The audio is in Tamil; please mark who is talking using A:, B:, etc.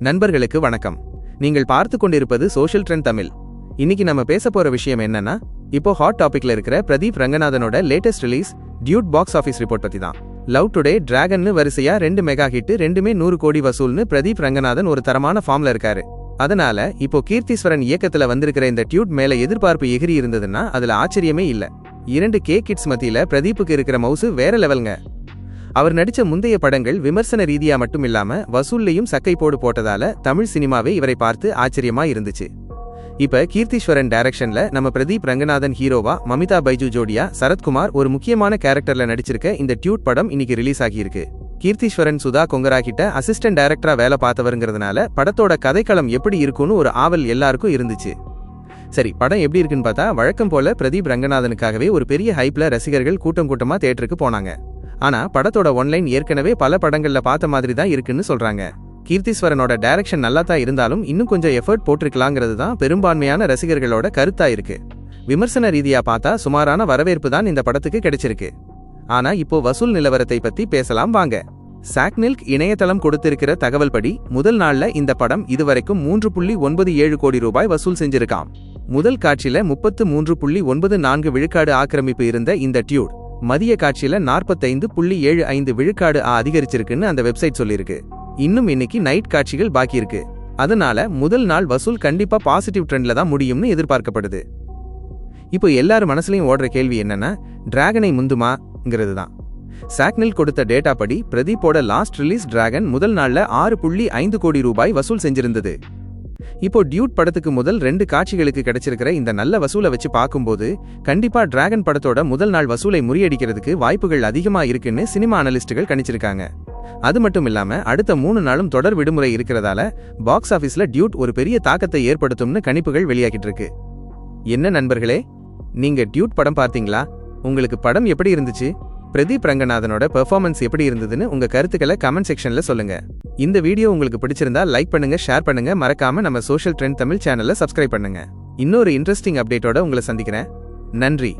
A: நண்பர்களுக்கு வணக்கம். நீங்கள் பார்த்து கொண்டிருப்பது சோஷியல் ட்ரெண்ட் தமிழ் இன்னைக்கு நம்ம பேச போற விஷயம் என்னன்னா இப்போ ஹாட் டாபிக்ல இருக்கிற Pradeep ரங்கநாதனோட latest release Dude box office report பத்தி தான். லவ் டுடே டிராகன்னு வரிசையா ரெண்டு மெகா ஹிட் ரெண்டுமே நூறு கோடி வசூல்னு பிரதீப் ரங்கநாதன் ஒரு தரமான ஃபார்ம்ல இருக்காரு. அதனால இப்போ கீர்த்தீஸ்வரன் இயக்கத்துல வந்திருக்கிற இந்த டியூட் மேல எதிர்பார்ப்பு எகிரி இருந்ததுன்னா அதுல ஆச்சரியமே இல்ல. இரண்டு கே கிட்ஸ் மத்தியில பிரதீப்புக்கு இருக்கிற மவுசு வேற லெவல்ங்க அவர் நடிச்ச முந்தைய படங்கள் விமர்சன ரீதியா மட்டும் இல்லாம வசூல்லையும் சக்கை போடு போட்டதால தமிழ் சினிமாவே இவரை பார்த்து ஆச்சரியமா இருந்துச்சு. இப்ப கீர்த்தீஸ்வரன் டைரக்ஷன்ல நம்ம பிரதீப் ரங்கநாதன் ஹீரோவா மமிதா பைஜு ஜோடியா சரத்குமார் ஒரு முக்கியமான கேரக்டர்ல நடிச்சிருக்க இந்த டியூட் படம் இன்னைக்கு ரிலீஸ் ஆகியிருக்கு. கீர்த்திஸ்வரன் சுதா கொங்கரா கிட்ட அசிஸ்டன்ட் டைரக்டரா வேலை பார்த்தவருங்கிறதுனால படத்தோட கதைக்களம் எப்படி இருக்கும்னு ஒரு ஆவல் எல்லாருக்கும் இருந்துச்சு. சரி படம் எப்படி இருக்குன்னு பார்த்தா வழக்கம் போல பிரதீப் ரங்கநாதனுக்காகவே ஒரு பெரிய ஹைப்ல ரசிகர்கள் கூட்டம் கூட்டமா தேட்டருக்கு போனாங்க. ஆனா படத்தோட ஒன்லைன் ஏற்கனவே பல படங்கள்ல பார்த்த மாதிரி தான் இருக்குன்னு சொல்றாங்க. கீர்த்திஸ்வரனோட டைரக்ஷன் நல்லா தான் இருந்தாலும் இன்னும் கொஞ்சம் எஃபர்ட் போட்டிருக்கலாங்கிறது தான் பெரும்பான்மையான ரசிகர்களோட கருத்தா இருக்கு. விமர்சன ரீதியா பார்த்தா சுமாரான வரவேற்பு தான் இந்த படத்துக்கு கிடைச்சிருக்கு. ஆனா இப்போ வசூல் நிலவரத்தை பத்தி பேசலாம் வாங்க. சாக்னில்க் இணையதளம் கொடுத்திருக்கிற தகவல் படி முதல் நாள்ல இந்த படம் இதுவரைக்கும் மூன்று புள்ளி ஒன்பது ஏழு கோடி ரூபாய் வசூல் செஞ்சிருக்காம். முதல் காட்சியில முப்பத்து மூன்று புள்ளி ஒன்பது நான்கு விழுக்காடு ஆக்கிரமிப்பு இருந்த இந்த டியூட். மதிய காட்சியில நாற்பத்தைந்து புள்ளி ஏழு ஐந்து விழுக்காடு ஆ அதிகரிச்சிருக்குன்னு அந்த வெப்சைட் சொல்லியிருக்கு. இன்னும் இன்னைக்கு நைட் காட்சிகள் பாக்கி இருக்கு. அதனால முதல் நாள் வசூல் கண்டிப்பா பாசிட்டிவ் ட்ரெண்ட்ல தான் முடியும்னு எதிர்பார்க்கப்படுது. இப்போ எல்லாரும் மனசுலயும் ஓடுற கேள்வி என்னன்னா டிராகனை முந்துமாங்கிறது தான். சாக்னில் கொடுத்த டேட்டா படி பிரதீப்போட லாஸ்ட் ரிலீஸ் டிராகன் முதல் நாள்ல ஆறு புள்ளி ஐந்து கோடி ரூபாய் வசூல் செஞ்சிருந்தது. இப்போ டியூட் படத்துக்கு முதல் ரெண்டு காட்சிகளுக்கு கிடைச்சிருக்கிற இந்த நல்ல வசூலை வச்சு பார்க்கும்போது கண்டிப்பா டிராகன் படத்தோட முதல் நாள் வசூலை முறியடிக்கிறதுக்கு வாய்ப்புகள் அதிகமா இருக்குன்னு சினிமா அனலிஸ்டுகள் கணிச்சிருக்காங்க. அது மட்டும் இல்லாம அடுத்த மூணு நாளும் தொடர் விடுமுறை இருக்கிறதால பாக்ஸ் ஆபீஸ்ல டியூட் ஒரு பெரிய தாக்கத்தை ஏற்படுத்தும்னு கணிப்புகள் வெளியாகிட்டு இருக்கு என்ன நண்பர்களே நீங்க டியூட் படம் பார்த்தீங்களா? உங்களுக்கு படம் எப்படி இருந்துச்சு? பிரதீப் ரங்கநாதனோட பெர்ஃபார்மன்ஸ் எப்படி இருந்ததுன்னு உங்க கருத்துக்களை கமெண்ட் செக்ஷன்ல சொல்லுங்க. இந்த வீடியோ உங்களுக்கு பிடிச்சிருந்தா லைக் பண்ணுங்க ஷேர் பண்ணுங்க. மறக்காம நம்ம சோஷியல் ட்ரெண்ட் தமிழ் சேனலை சப்ஸ்கிரைப் பண்ணுங்க. இன்னொரு இன்ட்ரெஸ்டிங் அப்டேட்டோட உங்களை சந்திக்கிறேன். நன்றி.